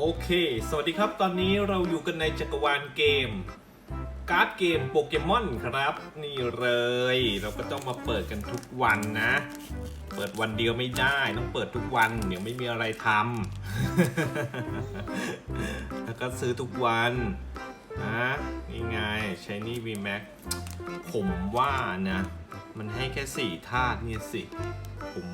โอเค สวัสดีครับ ตอนนี้เราอยู่กันในจักรวาลเกม การ์ดเกมโปเกมอนครับ นี่เลย เราก็ต้องมาเปิดกันทุกวันนะ เปิดวันเดียวไม่ได้ ต้องเปิดทุกวัน เดี๋ยวไม่มีอะไรทำ แล้วก็ซื้อทุกวันนะ นี่ไง Shiny V Max ผมว่านะ มันให้แค่สี่ธาตุเนี่ยสิ ผม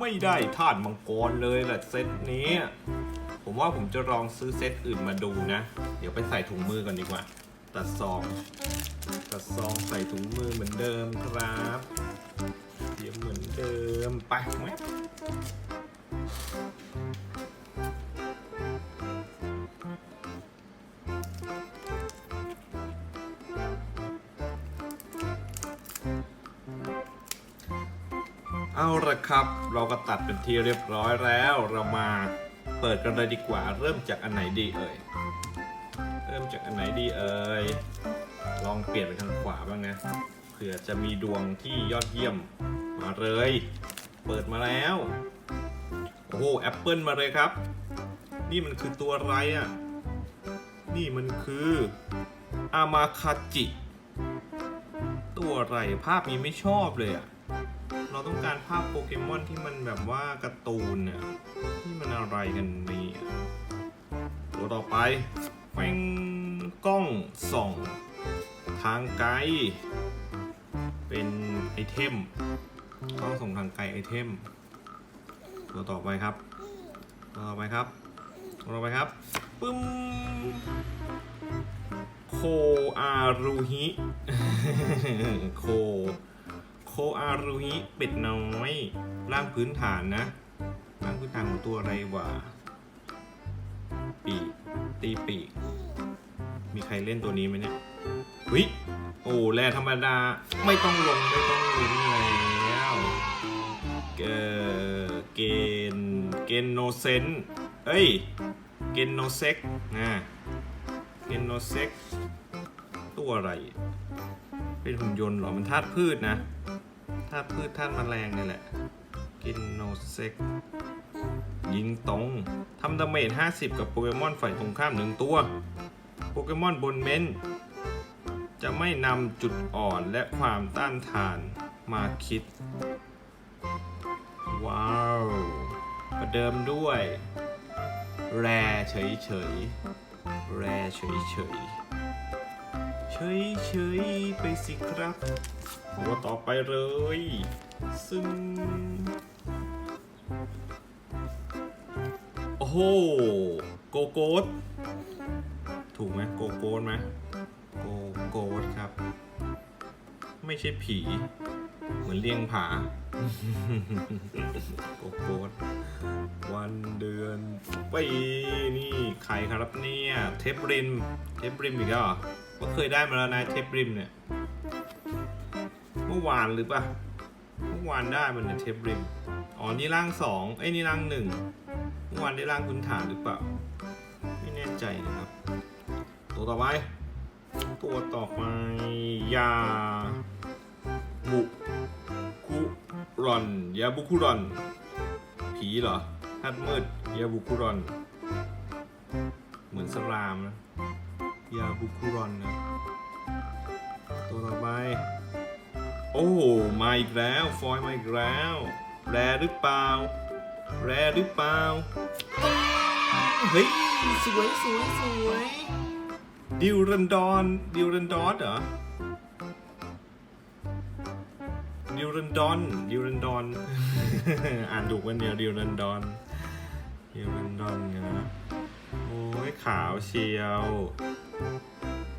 ไม่ได้ธาตุมังกรเลยแหละเซตนี้ ผมว่าผมจะลองซื้อเซตอื่นมาดูนะ เดี๋ยวไปใส่ถุงมือก่อนดีกว่า ตัดซอง ตัดซองใส่ถุงมือเหมือนเดิมครับเดี๋ยวเหมือนเดิมไปแว๊ ละครับ เราก็ตัดเป็นที่เรียบร้อยแล้ว เรามาเปิดกันเลยดีกว่า เริ่มจากอันไหนดีเอ่ย เริ่มจากอันไหนดีเอ่ย ลองเปลี่ยนไปทางขวาบ้างนะ เผื่อจะมีดวงที่ยอดเยี่ยม มาเลย เปิดมาแล้ว โอ้โหแอปเปิลมาเลยครับ นี่มันคือตัวอะไรอะ นี่มันคืออามาคาจิ ตัวอะไรภาพนี้ไม่ชอบเลยอะ เราต้องการภาพโปเกมอนที่มันแบบว่าการ์ตูนน่ะนี่มันอะไรกันนี่ตัวต่อไปแฟงกล้องส่อง ทางไกล เป็นไอเทมกล้องส่องทางไกลไอเทม ตัวต่อไปครับ ตัวต่อไปครับ ตัวต่อไปครับปึ้มโคอารุฮิ โค อารุฮิเป็ดน้อย ร่างพื้นฐานนะร่างพื้นฐานของตัวอะไรวะปีกตีปีกมีใครเล่นตัวนี้ไหมเนี่ยวิโอ้แร่ธรรมดาไม่ต้องลงไม่ต้องลุ้นแล้วเออเกนเกนโนเซนเอ้ยเกนโนเซ็กนะเกนโนเซ็กตัวอะไร เป็นหุ่นยนต์หรอ มันธาตุพืชนะ ธาตุพืชธาตุแมลงนี่แหละ กินโนเซ็ก ยิงตรงทำดาเมจ 50 กับโปเกมอนฝ่ายตรงข้ามหนึ่งตัว โปเกมอนบนเมนจะไม่นำจุดอ่อนและความต้านทานมาคิด ว้าว ประเดิมด้วย แรเฉยเฉยแรเฉยเฉยเฉยเฉยไปสิครับ ตัวต่อไปเลย ซึ่ง โอ้โห โกโก้ถูกไหมโกโก้ไหมโกโก้ครับ ไม่ใช่ผี เหมือนเลี้ยงผา โกโก้วันเดือนปีนี่ใครครับเนี่ย เทปริม เทปริมอีกแล้วเหรอก็เคยได้มาแล้วนะเทปริมเนี่ย มื่อวานหรือปะเมื่อวานได้มันเนี่ยเทปริม อ๋อ นี่ร่างสองไอ้ยนี่ร่างหนึ่งเมื่อวานได้ร่างพื้นฐานหรือเปล่า ไม่แน่ใจนะครับ ตัวต่อไป ตัวต่อไป ยาบุคุรอน ยาบุคุรอน ผีเหรอทัดมืด ยาบุคุรอน เหมือนสลามนะ ยาบุคุรอนนะ ตัวต่อไป โอ้มาอีกแล้วฟอยมาอีกแล้ว แรหรือเปล่า แรหรือเปล่า เฮ้ย สวยสวยสวยดิวรันดอนดิวรันดอนเหรอดิวรันดอนดิวรันดอนอ่านถูกวันเดียวดิวรันดอนดิวรันดอนเนะโอ้ยขาวเชียว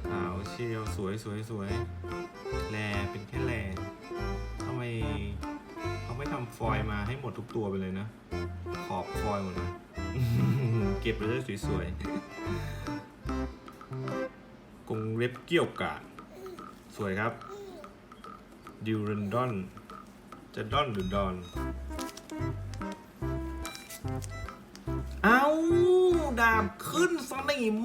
ขาวเชียวสวยสวยสวยแลเป็นแค่แล เขาไม่ทำฟอยล์มาให้หมดทุกตัวไปเลยนะ ขอบฟอยล์หมดเลยเก็บไปเลยสวยๆกงเล็บเกี่ยวกาดสวยครับดิวรันดอน จะดอนหรือดอน เอาดาบขึ้นสนิม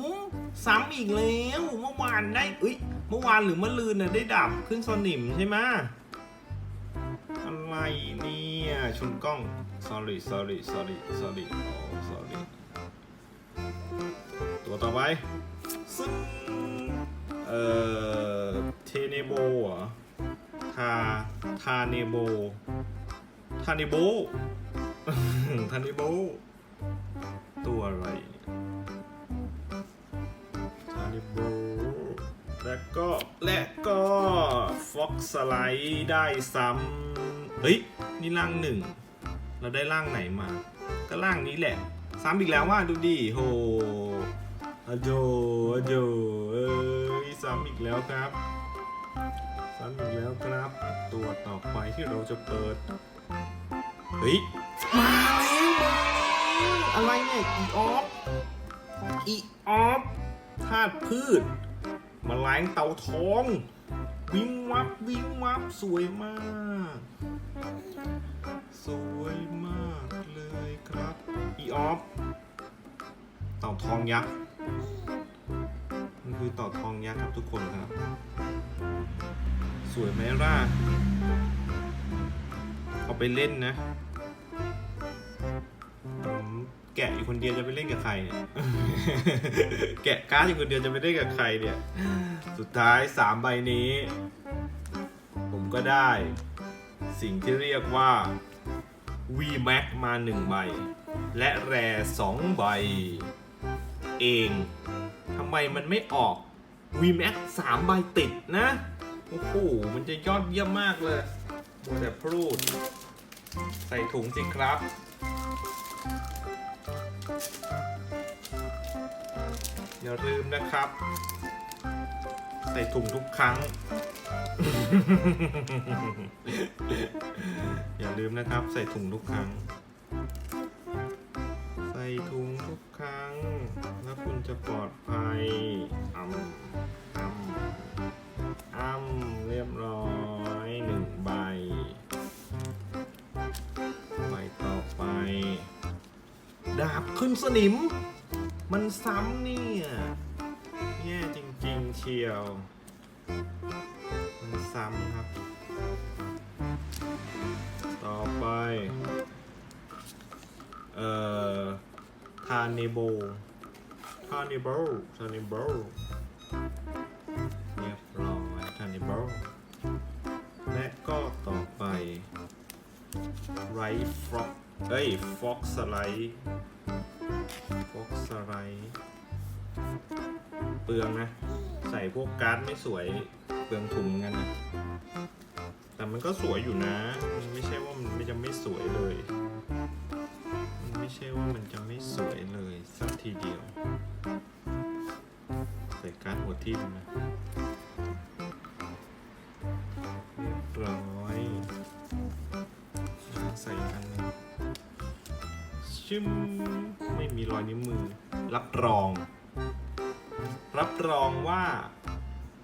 ซ้ำอีกแล้ว เมื่อวานได้เอ้ย เมื่อวานหรือเมื่อลืนน่ะได้ดาบขึ้นสนิมใช่ไหม เนี่ยชนกล้อง sorry sorry sorry sorry โอ้ sorry ตัวต่อไปซึ่งเอ่อเทเนโบเหรอทาทาเนโบทาเนโบทาเนโบตัวอะไรทาเนโบและก็และก็ฟ็อกสไลด์ได้ซ้ำ เฮ้ย นี่ร่างหนึ่ง เราได้ร่างไหนมา ก็ร่างนี้แหละ ซ้ำอีกแล้วว่าดูดิโหอะโจอะโจเอ้ยซ้ำอีกแล้วครับ ซ้ำอีกแล้วครับ ตัวต่อไปที่เราจะเปิด เฮ้ย มาแล้วมาแล้วอะไรเนี่ย อีออฟ อีออฟธาตุพืชมแมลงเตาทอง วิงวับวิงวับสวยมาก สวยมากเลยครับ อีออฟเต่าทองยักษ์มันคือเต่าทองยักษ์ครับทุกคนครับ สวยไหมล่ะเอาไปเล่นนะแกะอยู่คนเดียวจะไปเล่นกับใครเนี่ย แกะการ์ดอยู่คนเดียวจะไปเล่นกับใครเนี่ย สุดท้ายสามใบนี้ ผมก็ได้ สิ่งที่เรียกว่า VMAX มาหนึ่งใบ และแรสองใบ เองทำไมมันไม่ออก VMAX สามใบติดนะ โอ้โห มันจะยอดเยี่ยมมากเลยมัวแต่พูด ใส่ถุงสิครับอย่าลืมนะครับ ใส่ถุงทุกครั้ง อย่าลืมนะครับ ใส่ถุงทุกครั้ง ใส่ถุงทุกครั้ง แล้วคุณจะปลอดภัยอ่ำอ่ำอ่ำเรียบร้อยหนึ่งใบ ใบต่อไป ดาบขึ้นสนิม มันซ้ำเนี่ย แย่จริง ๆ เชียว ซ้ำครับ ต่อไป เอ่อทานิโบทานิโบทานิโบเรียบร้อยทานิโบและก็ต่อไปไรฟ็อกเอ้ยฟ็อกสไลด์ฟ็อกสไลด์เปลืองนะ ใส่พวกการ์ดไม่สวย เปลืองถุงกันนะ แต่มันก็สวยอยู่นะ มันไม่ใช่ว่ามันจะไม่สวยเลย มันไม่ใช่ว่ามันจะไม่สวยเลยสักทีเดียว ใส่การหัวทิ่มนะเรียบร้อยใส่อีกอันนึงชึมไม่มีรอยนิ้วมือ รับรอง รับรองว่า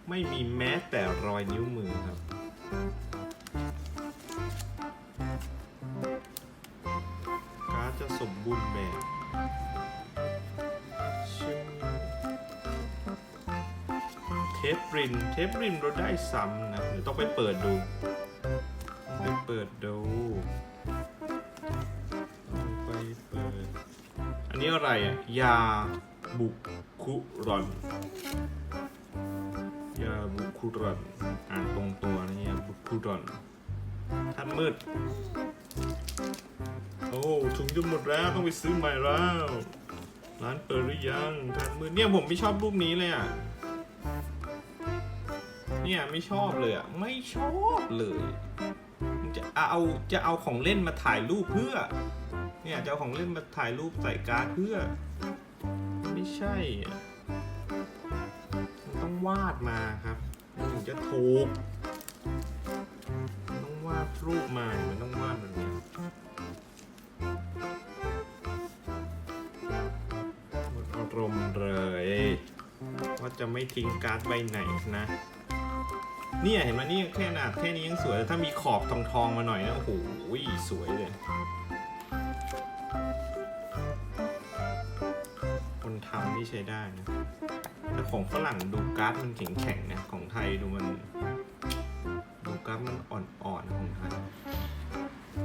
ไม่มีแม้แต่รอยนิ้วมือครับ การ์ดจะสมบูรณ์แบบเทปรินเทปรินเราได้ซ้ำนะ เดี๋ยวต้องไปเปิดดู ต้องไปเปิดดูต้องไปเปิด อันนี้อะไรอะ ยาบุคุรอน ยาบุคุรอนอ่านตรงตัวนะเนี่ยบุคุรอนท่านมืด โอ้ถุงจะหมดแล้วต้องไปซื้อใหม่แล้ว ร้านเปิดหรือยังท่านมืดเนี่ยผมไม่ชอบรูปนี้เลยอะเนี่ยไม่ชอบเลยอะไม่ชอบเลยจะเอาจะเอาของเล่นมาถ่ายรูปเพื่อ เนี่ยจะเอาของเล่นมาถ่ายรูปใส่การ์ดเพื่อ ไม่ใช่อะ วาดมาครับ มันถึงจะถูกต้องวาดรูปมามันต้องวาดแบบนี้หมดอารมณ์เลย ว่าจะไม่ทิ้งการ์ดใบไหนนะเนี่ยเห็นไหมนี่แค่ขนาดแค่นี้ยังสวยถ้ามีขอบทองทองๆมาหน่อยนะโอ้โหสวยเลย คนทำนี่ใช้ได้นะ แต่ของฝรั่งดูการ์ดมันแข็งๆนะของไทยดูมันดูการ์ดมันอ่อนๆนของไทย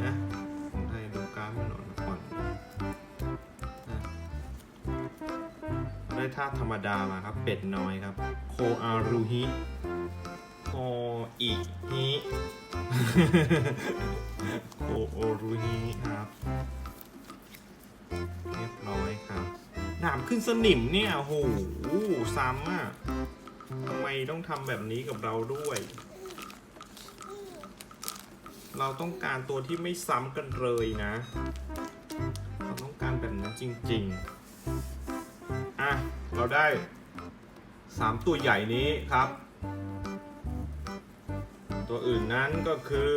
นะของไทยดูการ์ดมันอ่อนๆนะได้ท่าตุธรรมดามาครับ เป็ดน้อยครับ โคอารุฮิโคอิฮิโคโอรุฮิครับ เรียบร้อยครับ ดาบขึ้นสนิมเนี่ยโหซ้ำอะทำไมต้องทำแบบนี้กับเราด้วย เราต้องการตัวที่ไม่ซ้ำกันเลยนะ เราต้องการแบบนั้นจริง ๆ อะ เราได้สามตัวใหญ่นี้ครับ ตัวอื่นนั้นก็คือ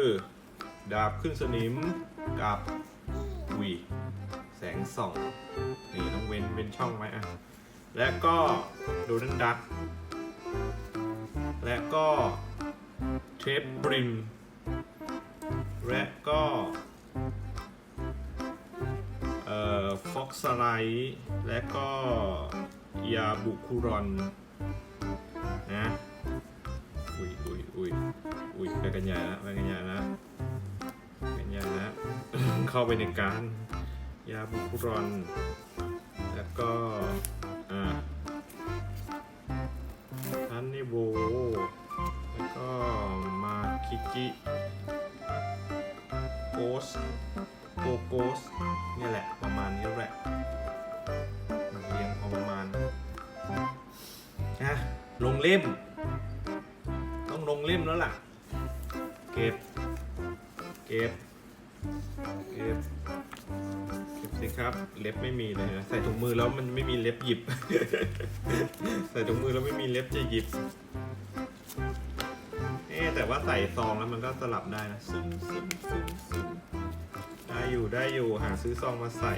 ดาบขึ้นสนิมกับวี แสงส่องนี่ต้องเว้นเว้นช่องไว้อะและก็ดูนันดัก และก็เทปบริมและก็เอ่อฟ็อกสไลท์และก็ยาบุคุรอนนะอุ้ยอุ้ยอุ้ยอุ้ยไปกันใหญ่ล้วไปกันใหญ่ล้วไปกันใหญ่ล้วเข้าไปในการ ยาบุคุรอน แล้วก็อ่าทันนิโบแล้วก็มาคิจิโกสโกโกสเนี่ยแหละประมาณนี้แหละเรียงพอประมาณนะลงเล่ม ต้องลงเล่มแล้วล่ะ เก็บ เก็บ เก็บ สิครับเล็บไม่มีเลยนะใส่ถุงมือแล้วมันไม่มีเล็บหยิบ ใส่ถุงมือแล้วไม่มีเล็บจะหยิบเอ๊แต่ว่าใส่ซองแล้วมันก็สลับได้นะซึมซึมซึมซึมได้อยู่ได้อยู่หาซื้อซองมาใส่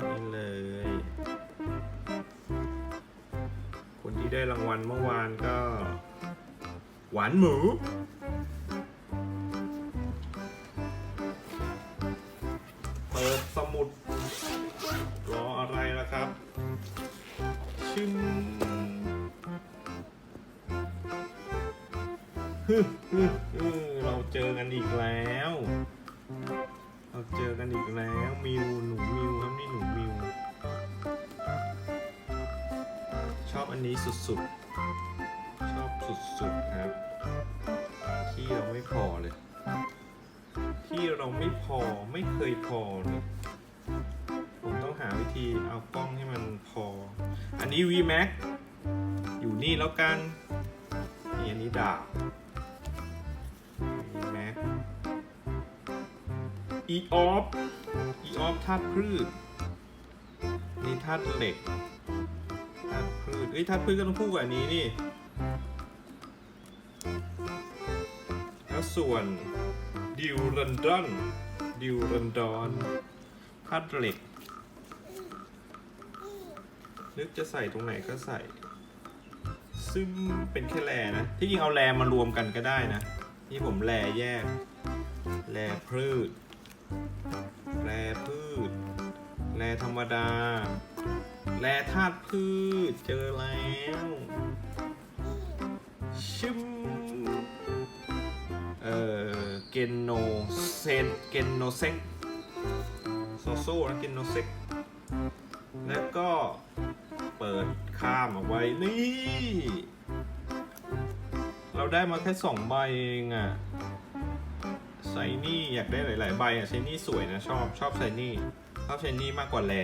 นี่เลย คนที่ได้รางวัลเมื่อวานก็ หวานหมู ฮึฮึฮึเราเจอกันอีกแล้ว เราเจอกันอีกแล้ว มิวหนูมิวครับนี่หนูมิว ชอบอันนี้สุดๆ ชอบสุดๆครับ ที่เราไม่พอเลย ที่เราไม่พอไม่เคยพอเลยผมต้องหาวิธีเอากล้องให้มันพอ อันนี้ VMAX อยู่นี่แล้วกัน นี่อันนี้ดาบแม็กอีออฟอีออฟธาตุพืช นี่ธาตุเหล็กธาตุพืชเอ้ยธาตุพืชก็ต้องคู่กับอันนี้นี่ แล้วส่วนดิวรันดอนดิวรันดอนธาตุเหล็ก นึกจะใส่ตรงไหนก็ใส่ ซึ่งเป็นแค่แรนะ ที่จริงเอาแรมารวมกันก็ได้นะ นี่ผมแลแยก แลพืช แลพืช แลธรรมดา แลธาตุพืช เจอแล้วชิมเอ่อ เกนโนเซนเกนโนเซ็กโซโซ่นะเกนโนเซ็กแล้วก็ามเอาไว้ นี่ เราได้มาแค่สองใบเองอะไซนี่อยากได้หลาย ๆ ใบอะไซนี่สวยนะ ชอบชอบไซนี่ชอบไซนี่มากกว่าแล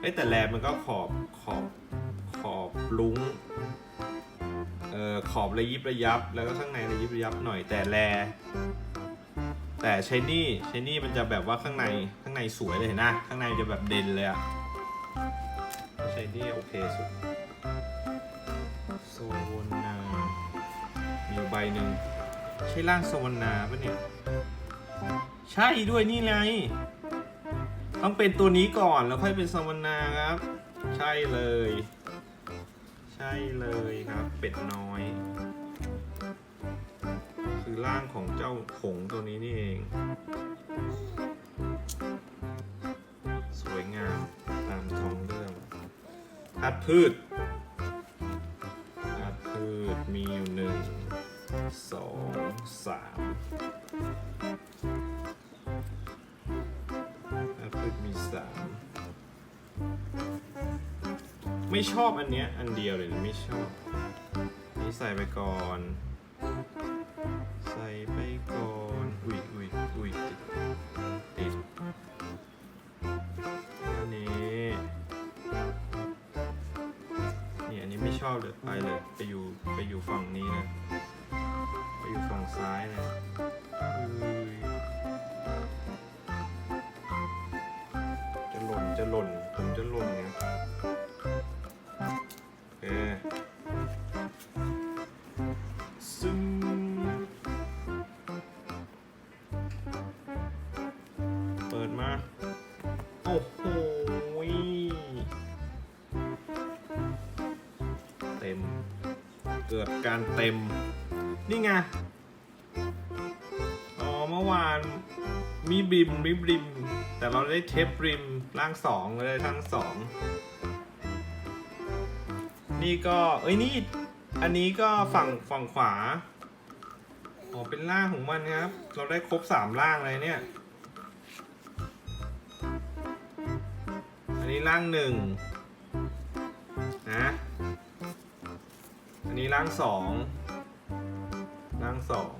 เอ้แต่แลมันก็ขอบขอบขอบลุ้งเอ่อขอบระยิบระยับ แล้วก็ข้างในระยิบระยับหน่อยแต่แลแต่ไชนี่ไชนี่มันจะแบบว่าข้างในข้างในสวยเลยเห็นนะข้างในจะแบบเด่นเลยอะไชนี่โอเคสุด อยู่ใบหนึ่งใช่ร่างโซนนาปะเนี่ย ใช่ด้วยนี่ไงต้องเป็นตัวนี้ก่อนแล้วค่อยเป็นโซนนาครับ ใช่เลย ใช่เลยครับ เป็ดน้อย คือร่างของเจ้าผงตัวนี้นี่เอง สวยงามตามท้องเรื่องทัดพืช ไม่ชอบอันเนี้ยอันเดียวเลยไม่ชอบ นี่ใส่ไปก่อน ใส่ไปก่อนอุ้ยอุ้ยอุ้ยติดติดอันนี้นี่อันนี้ไม่ชอบเลยไปเลยไปอยู่ไปอยู่ฝั่งนี้นะไปอยู่ฝั่งซ้ายนะอุ้ยจะหล่นจะหล่นผมจะหล่นเนี่ย ต็ม เกิดการเต็ม นี่ไง อ๋อ เมื่อวานมีบิมมีบริม แต่เราได้เทปบริมร่างสองเลยทั้งสอง นี่ก็ เอ้ยนี่ อันนี้ก็ฝั่งฝั่งขวา อ๋อ เป็นร่างของมันครับ เราได้ครบสามร่างเลยเนี่ย อันนี้ร่างหนึ่งนะ นนี้ร่างสองร่างสอง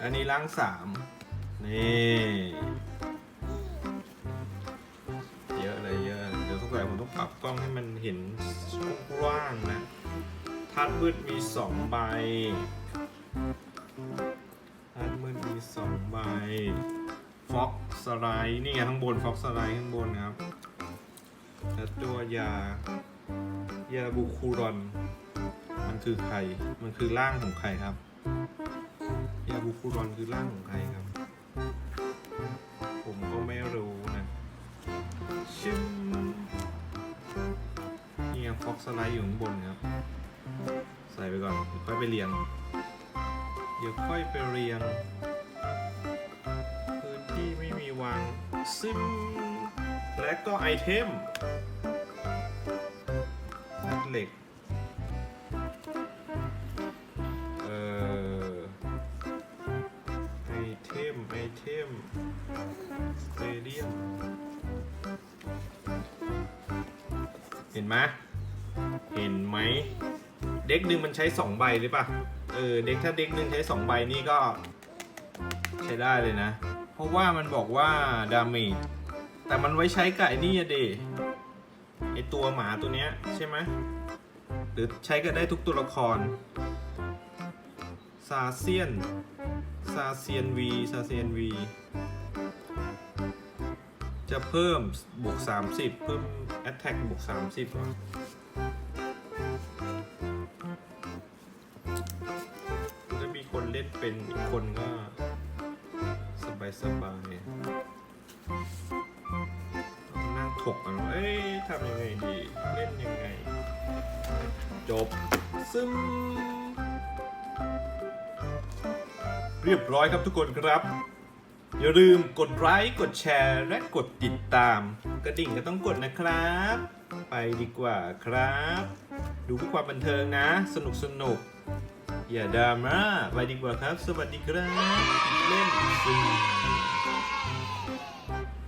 อันนี้ร่างสามนี่เยอะเลยเยอะเดี๋ยวสงสัยผมต้องปรับกล้องให้มันเห็นช่องกว้างนะ ทัดมืดมีสองใบทัดมืดมีสองใบฟ็อกสไลด์นี่ไงข้างบนฟ็อกสไลด์ข้างบนครับแล้วตัวยา ยาบุคูรอน มันคือใคร มันคือร่างของใครครับ ยาบุคูรอนคือร่างของใครครับ ผมก็ไม่รู้นะชิมนี่ยังฟ็อกสไลด์อยู่ข้างบนครับ ใส่ไปก่อนเดี๋ยวค่อยไปเรียง เดี๋ยวค่อยไปเรียง พื้นที่ไม่มีวางซิมและก็ไอเทม เหล็ก เอ่อ ไอเทม ไอเทมสเตเดียม เห็นไหมเห็นไหม เด็กหนึ่งมันใช้สองใบหรือปะเออ เด็กถ้าเด็กหนึ่งใช้สองใบนี่ก็ ใช้ได้เลยนะ เพราะว่ามันบอกว่าดาเมจแต่มันไว้ใช้กับไอ้นี่อะเดไอตัวหมาตัวเนี้ยใช่ไหม หรือใช้กันได้ทุกตัวละครซาเซียนซาเซียนวีซาเซียนวีจะเพิ่มบวก 30 เพิ่ม Attack บวก 30เหรอถ้ามีคนเล่นเป็นอีกคนก็สบายสบายนั่งถกกันว่าเอ้ยทำยังไงดี เล่นยังไง จบ ซึมเรียบร้อยครับทุกคนครับ อย่าลืมกดไลค์กดแชร์และกดติดตาม กระดิ่งก็ต้องกดนะครับ ไปดีกว่าครับ ดูเพื่อความบันเทิงนะ สนุกสนุกอย่าดราม่าไปดีกว่าครับ สวัสดีครับเล่นอีกซี